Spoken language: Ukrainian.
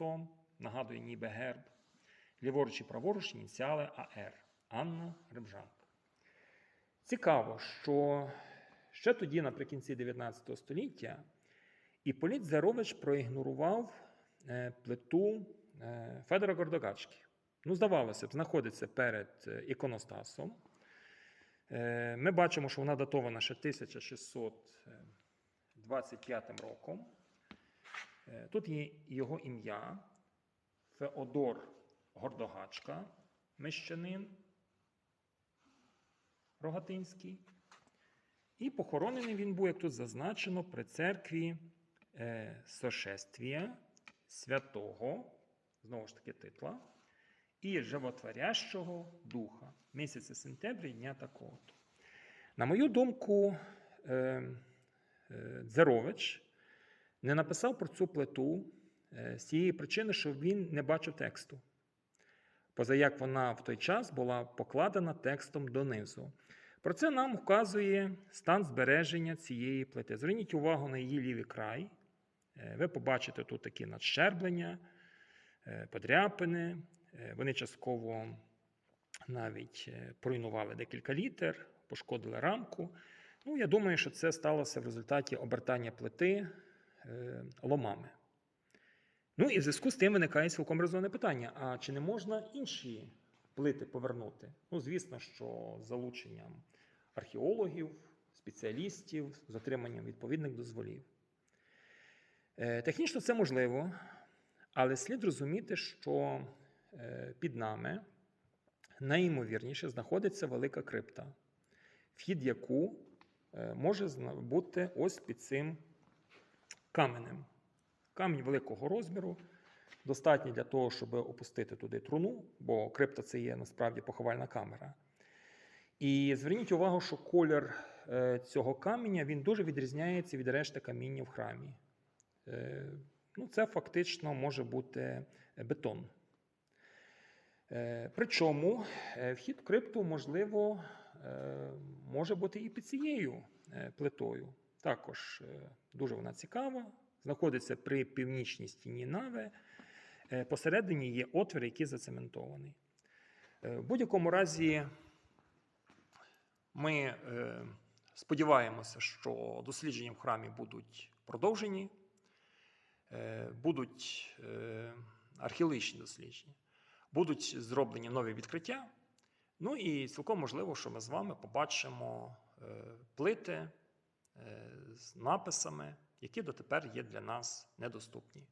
хрестом, нагадує ніби герб. Ліворуч і праворуч ініціали АР Анна Рибжанка. Цікаво, що ще тоді, наприкінці 19 століття, Іполіт Зерович проігнорував е, плиту е, Федора Гордогачки. Ну, здавалося б, знаходиться перед е, іконостасом. Ми бачимо, що вона датована ще 1625 роком. Тут є його ім'я Феодор Гордогачка, мещанин Рогатинський. І похоронений він був, як тут зазначено, при церкві е, Сошествія Святого, знову ж таки титла, і животворящого духа місяця сентября дня такого-то. На мою думку, е, е, Дзерович не написав про цю плиту е, з тієї причини, що він не бачив тексту. Поза як вона в той час була покладена текстом донизу. Про це нам вказує стан збереження цієї плити. Зверніть увагу на її лівий край. Е, Ви побачите тут такі надщерблення, е, подряпини. Вони частково навіть поруйнували декілька літер, пошкодили рамку. Ну, я думаю, що це сталося в результаті обертання плити ломами. Ну і в зв'язку з тим виникає цілком резонне питання: а чи не можна інші плити повернути? Ну, звісно, що з залученням археологів, спеціалістів, з отриманням відповідних дозволів. Е, Технічно це можливо, але слід розуміти, що е, під нами найімовірніше знаходиться велика крипта, вхід яку е, може бути ось під цим каменем. Камінь великого розміру, достатній для того, щоб опустити туди труну, бо крипта це є насправді поховальна камера. І зверніть увагу, що колір е, цього каменя він дуже відрізняється від решти каміння в храмі. Е, Ну, це фактично може бути бетон. Е, Причому вхід в крипту, можливо, може бути і під цією плитою. Також е, дуже вона цікава. Знаходиться при північній стіні нави. Е, Посередині є отвір, який зацементований. Е, В будь-якому разі ми сподіваємося, що дослідження в храмі будуть продовжені, будуть археологічні дослідження, будуть зроблені нові відкриття. Ну і цілком можливо, що ми з вами побачимо плити з написами, які дотепер є для нас недоступні.